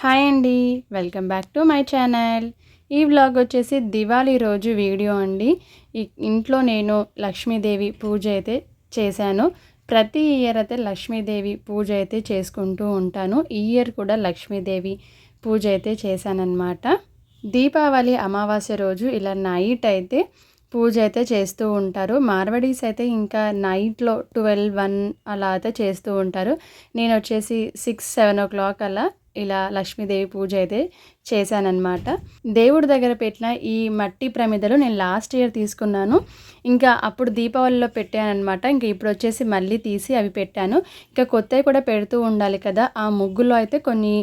Hi అండి. Welcome back to my channel. ఈ vlog వచ్చేసి దివాళీ రోజు వీడియో అండి. ఈ ఇంట్లో నేను లక్ష్మీదేవి పూజ అయితే చేశాను. ప్రతి ఇయర్ అయితే లక్ష్మీదేవి పూజ అయితే చేసుకుంటూ ఉంటాను. ఈ ఇయర్ కూడా లక్ష్మీదేవి పూజ అయితే చేశానన్నమాట. దీపావళి అమావాస్య రోజు ఇలా నైట్ అయితే పూజ అయితే చేస్తూ ఉంటారు. మార్వడీస్ అయితే ఇంకా నైట్లో ట్వెల్వ్ వన్ అలా అయితే చేస్తూ ఉంటారు. నేను వచ్చేసి సిక్స్ సెవెన్ ఓ క్లాక్ అలా ఇలా లక్ష్మీదేవి పూజ అయితే చేశానన్నమాట. దేవుడి దగ్గర పెట్టిన ఈ మట్టి ప్రమిదలు నేను లాస్ట్ ఇయర్ తీసుకున్నాను. ఇంకా అప్పుడు దీపావళిలో పెట్టానమాట ఇంకా ఇప్పుడు వచ్చేసి మళ్ళీ తీసి అవి పెట్టాను. ఇంకా కొత్తవి కూడా పెడుతూ ఉండాలి కదా. ఆ ముగ్గులో అయితే కొన్ని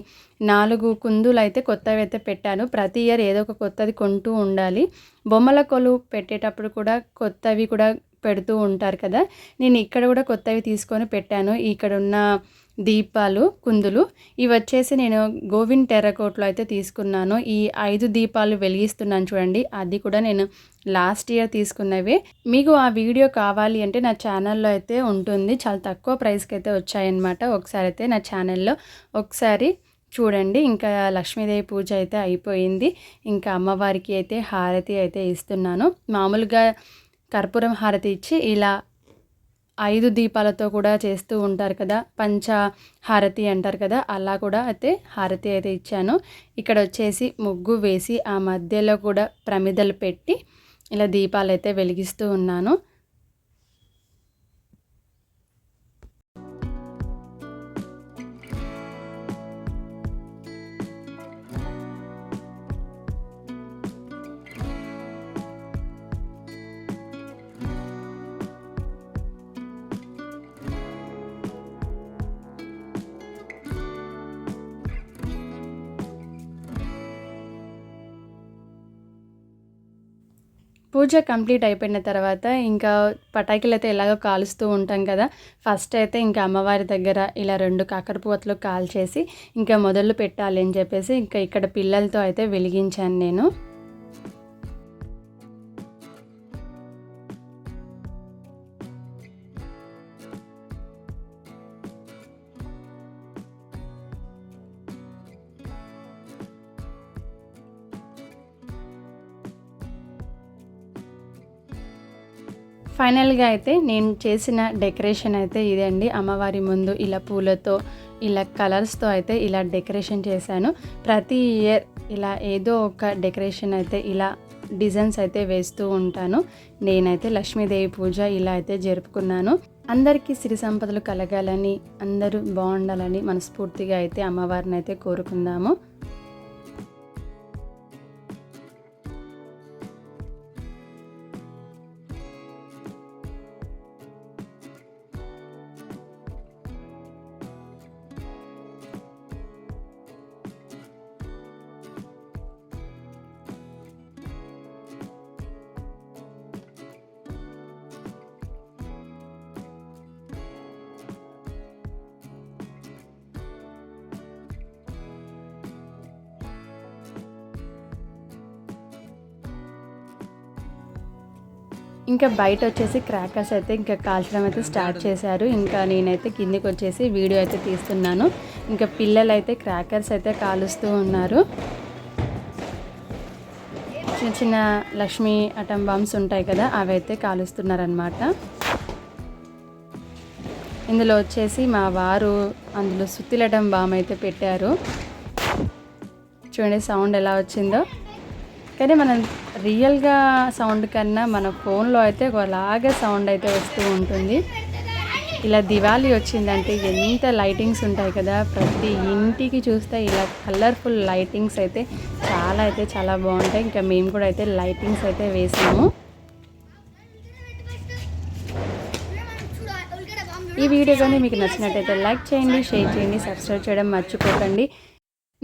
నాలుగు కుందులు అయితే కొత్తవి అయితే పెట్టాను. ప్రతి ఇయర్ ఏదో ఒక కొత్తది కొంటూ ఉండాలి. బొమ్మల కొలు పెట్టేటప్పుడు కూడా కొత్తవి కూడా పెడుతూ ఉంటారు కదా. నేను ఇక్కడ కూడా కొత్తవి తీసుకొని పెట్టాను. ఇక్కడ ఉన్న దీపాలు కుందులు. ఇవి వచ్చేసి నేను గోవింద్ టెర్రకోట్లో అయితే తీసుకున్నాను. ఈ ఐదు దీపాలు వెలిగిస్తున్నాను చూడండి. అది కూడా నేను లాస్ట్ ఇయర్ తీసుకున్నవి. మీకు ఆ వీడియో కావాలి అంటే నా ఛానల్లో అయితే ఉంటుంది. చాలా తక్కువ ప్రైస్కి అయితే వచ్చాయన్నమాట. ఒకసారి అయితే నా ఛానల్లో ఒకసారి చూడండి. ఇంకా లక్ష్మీదేవి పూజ అయితే అయిపోయింది. ఇంకా అమ్మవారికి అయితే హారతి అయితే ఇస్తున్నాను. మామూలుగా కర్పూరం హారతి ఇచ్చి ఇలా ఐదు దీపాలతో కూడా చేస్తూ ఉంటారు కదా పంచ హారతి అంటారు కదా అలా కూడా అయితే హారతి అయితే ఇచ్చాను. ఇక్కడ వచ్చేసి ముగ్గు వేసి ఆ మధ్యలో కూడా ప్రమిదలు పెట్టి ఇలా దీపాలు అయితే వెలిగిస్తూ ఉన్నాను. పూజ కంప్లీట్ అయిపోయిన తర్వాత ఇంకా పటాకులు అయితే ఎలాగో కాలుస్తూ ఉంటాం కదా. ఫస్ట్ అయితే ఇంకా అమ్మవారి దగ్గర ఇలా రెండు కాకరపూతలు కాల్చేసి ఇంకా మొదలు పెట్టాలి అని చెప్పేసి ఇంకా ఇక్కడ పిల్లలతో అయితే వెలిగించాను నేను. ఫైనల్గా అయితే నేను చేసిన డెకరేషన్ అయితే ఇదే అండి అమ్మవారి ముందు ఇలా పూలతో ఇలా కలర్స్తో అయితే ఇలా డెకరేషన్ చేశాను. ప్రతి ఇయర్ ఇలా ఏదో ఒక డెకరేషన్ అయితే ఇలా డిజైన్స్ అయితే వేస్తూ ఉంటాను. నేనైతే లక్ష్మీదేవి పూజ ఇలా అయితే జరుపుకున్నాను. అందరికీ సిరి సంపదలు కలగాలని అందరూ బాగుండాలని మనస్ఫూర్తిగా అయితే అమ్మవారిని అయితే కోరుకుందాము. ఇంకా బయట వచ్చేసి క్రాకర్స్ అయితే ఇంకా కాల్చడం అయితే స్టార్ట్ చేశారు. ఇంకా నేనైతే కిందికి వచ్చేసి వీడియో అయితే తీస్తున్నాను. ఇంకా పిల్లలు అయితే క్రాకర్స్ అయితే కాలుస్తూ ఉన్నారు. చిన్న చిన్న లక్ష్మీ అటం బాంబ్స్ ఉంటాయి కదా అవి అయితే కాలుస్తున్నారనమాట ఇందులో వచ్చేసి మా వారు అందులో సుత్తిలటం బామ్ అయితే పెట్టారు. చూడండి సౌండ్ ఎలా వచ్చిందో. కానీ మనం రియల్గా సౌండ్ కన్నా మన ఫోన్లో అయితే ఒకలాగే సౌండ్ అయితే వస్తూ ఉంటుంది. ఇలా దివాళీ వచ్చిందంటే ఎంత లైటింగ్స్ ఉంటాయి కదా. ప్రతి ఇంటికి చూస్తే ఇలా కలర్ఫుల్ లైటింగ్స్ అయితే చాలా అయితే చాలా బాగుంటాయి. ఇంకా మేము కూడా అయితే లైటింగ్స్ అయితే వేసాము. ఈ వీడియో కానీ మీకు నచ్చినట్టయితే లైక్ చేయండి షేర్ చేయండి సబ్స్క్రైబ్ చేయడం మర్చిపోకండి.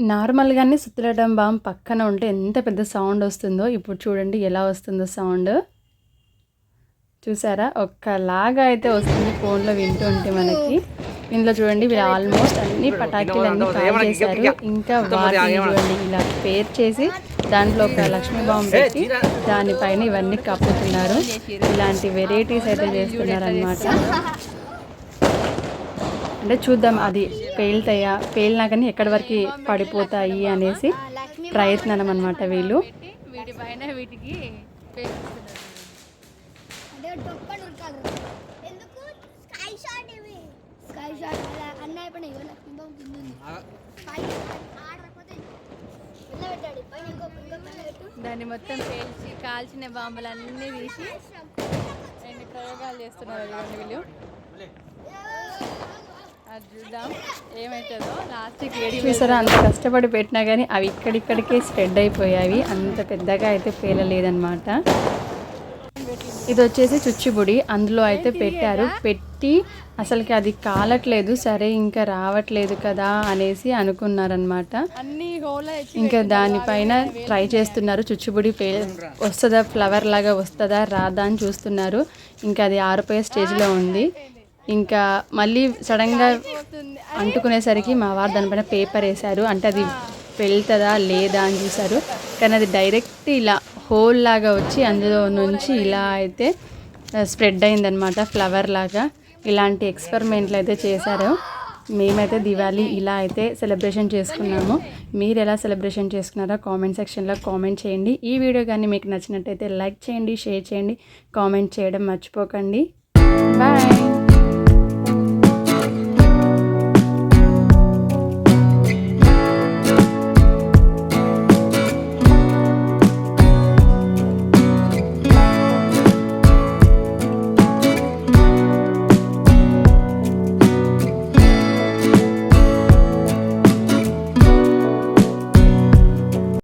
నార్మల్గానే సుత్తలడం బామ్ పక్కన ఉంటే ఎంత పెద్ద సౌండ్ వస్తుందో ఇప్పుడు చూడండి ఎలా వస్తుందో సౌండ్. చూసారా? ఒక్కలాగా అయితే వస్తుంది ఫోన్లో వింటూ ఉంటే మనకి. ఇందులో చూడండి వీళ్ళు ఆల్మోస్ట్ అన్ని పటాకీలు అన్ని కాల్ చేశారు. ఇంకా వాటిని చూడండి ఇలా పేర్ చేసి దాంట్లో ఒక లక్ష్మీ బాంబు పెట్టి దానిపైన ఇవన్నీ కప్పుతున్నారు. ఇలాంటి వెరైటీస్ అయితే చేస్తున్నారు అనమాట అంటే చూద్దాం అది పేలుతాయా? పేలినా కానీ ఎక్కడి వరకు పడిపోతాయి అనేసి ప్రయత్నం అనమాట వీళ్ళు. వీటి పైన వీటికి దాన్ని మొత్తం పేల్చి కాల్చిన బాంబులన్నీ తీసి రెండు ప్రయోగాలు చేస్తున్నారు వీళ్ళు. చూద్దాం. ఏమవుతుందో లాస్ట్కి ఏడి చూసారా అంత కష్టపడి పెట్టినా కానీ అవి ఇక్కడిక్కడికే స్ప్రెడ్ అయిపోయాయి. అంత పెద్దగా అయితే పేలలేదన్నమాట. ఇది వచ్చేసి చుచ్చుబుడి. అందులో అయితే పెట్టారు. పెట్టి అసలుకి అది కాలట్లేదు. సరే ఇంకా రావట్లేదు కదా అనేసి అనుకున్నారనమాట ఇంకా దానిపైన ట్రై చేస్తున్నారు. చుచ్చుబుడి పే వస్తుందా ఫ్లవర్ లాగా వస్తుందా రాదా అని చూస్తున్నారు. ఇంకా అది ఆరిపోయే స్టేజ్లో ఉంది. ఇంకా మళ్ళీ సడన్గా అంటుకునేసరికి మా వారు దానిపైన పేపర్ వేశారు. అంటే అది వెళ్తుందా లేదా అని చూశారు. కానీ అది డైరెక్ట్ ఇలా హోల్ లాగా వచ్చి అందులో నుంచి ఇలా అయితే స్ప్రెడ్ అయిందనమాట ఫ్లవర్ లాగా. ఇలాంటి ఎక్స్పెరిమెంట్లు అయితే చేశారు. మేమైతే దివాళీ ఇలా అయితే సెలబ్రేషన్ చేసుకున్నాము. మీరు ఎలా సెలబ్రేషన్ చేసుకున్నారో కామెంట్ సెక్షన్లో కామెంట్ చేయండి. ఈ వీడియో కానీ మీకు నచ్చినట్టయితే లైక్ చేయండి షేర్ చేయండి కామెంట్ చేయడం మర్చిపోకండి. బాయ్!